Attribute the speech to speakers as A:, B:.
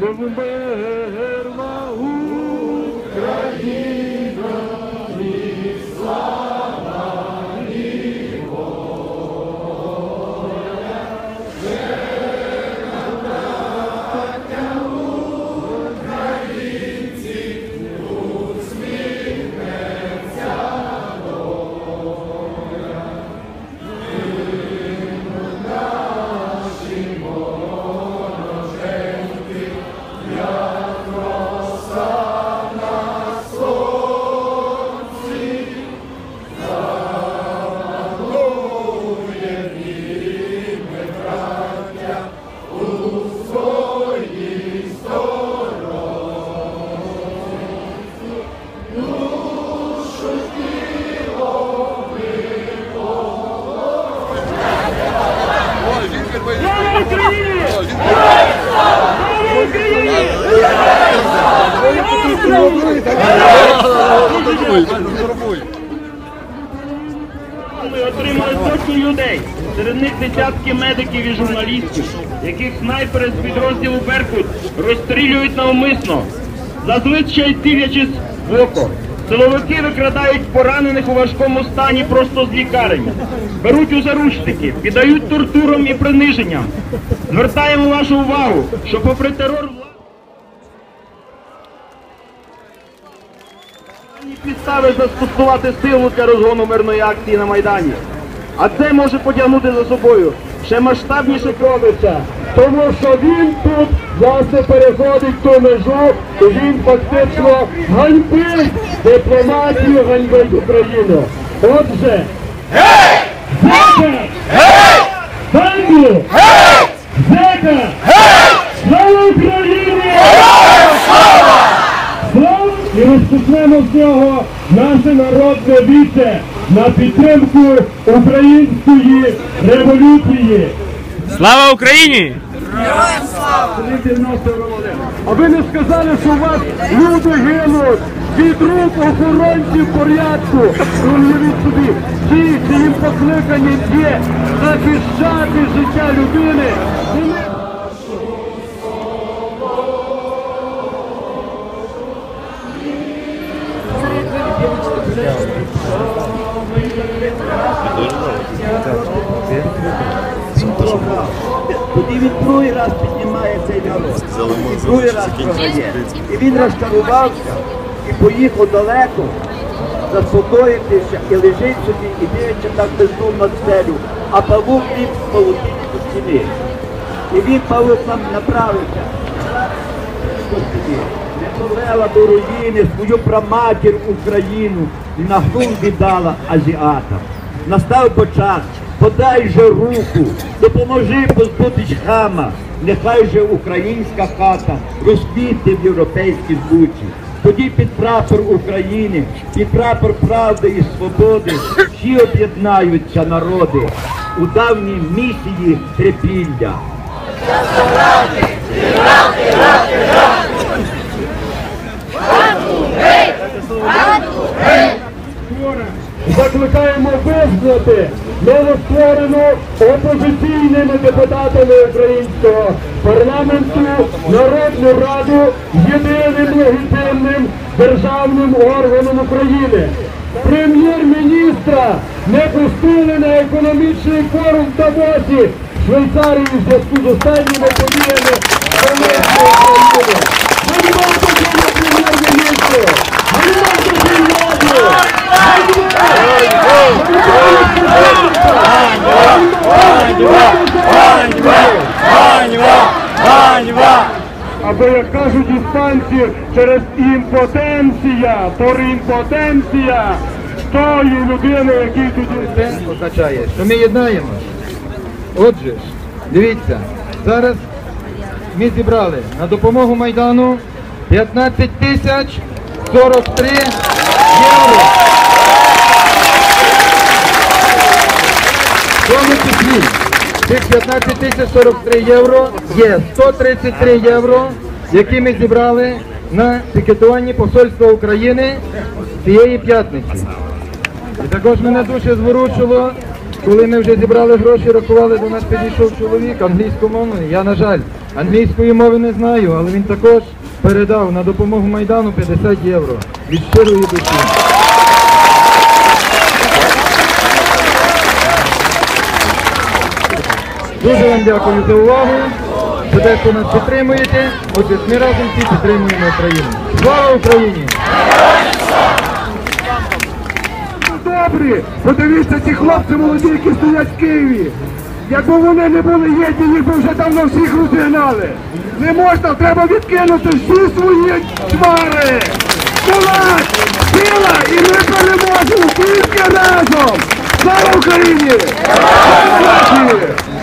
A: Невмирна Україна,
B: Ми отримали сотні людей. Серед них десятки медиків і журналістів, яких снайпери з підрозділу Беркут розстрілюють навмисно, зазвичай цілячись в око. Силовики викрадають поранених у важкому стані просто з лікарень, беруть у заручники, піддають тортурам і приниженням. Звертаємо вашу увагу, що попри терор влади підстави застосувати силу для розгону мирної акції на Майдані. А це може потягнути за собою ще масштабніше кровища.
A: Тому що він тут власне переходить ту межу, і він фактично ганьбить дипломатію, ганьбить Україну. Отже, Зека! Зека! Слава Україні! Слава! І розпочнемо з цього наше народне віце на підтримку української революції.
B: Слава Україні!
A: А ви не сказали, що у вас люди гинуть від рук охоронців порядку. Ну, уявіть собі, ті, що їм покликані є захищати життя людини. Вони
C: Тоді він другий раз піднімає цей народ. І другий раз програє. І він розчарувався і поїхав далеко, заспокоїтися і лежить собі, і дивиться так бездумно стелю. А павук він полетить до стіни. І він павук нам направився. Господи, не повела до руїни свою праматір Україну і на грунт віддала азіатам. Настав час, подай же руку, допоможи позбутись хама, нехай же українська хата розквітне в європейській звучі. Тоді під прапор України, під прапор правди і свободи всі об'єднаються народи у давній місії трепілля.
A: закликаємо визнати новостворену опозиційними депутатами українського парламенту Народну Раду єдиним легітимним державним органом України. Прем'єр-міністра не пустили на економічний форум в Давосі Швейцарії в зв'язку з останніми подіями через імпотенція, імпотенція тої людини, який тоді
D: Це означає, що ми єднаємось. Отже, дивіться, зараз ми зібрали на допомогу Майдану 15 тисяч 43 євро. В тому числі цих 15 тисяч 43 євро є 133 євро, які ми зібрали на пікетуванні посольства України цієї п'ятниці. І також мене дуже зворушило коли ми вже зібрали гроші, рахували, до нас підійшов чоловік англійськомовний. Я, на жаль, англійської мови не знаю, але він також передав на допомогу Майдану 50 євро від щирої душі. Дуже вам дякую за увагу. Те, нас підтримуєте. Отже, ми разом всі підтримуємо Україну. Слава Україні!
E: Добрі, подивіться ці хлопці молоді, які стоять в Києві. Якби вони не були єдні, їх би вже давно всіх розігнали. Не можна, треба відкинути всі свої чвари. Кулак, сила, і ми переможемо тільки разом. Слава Україні! Слава нації!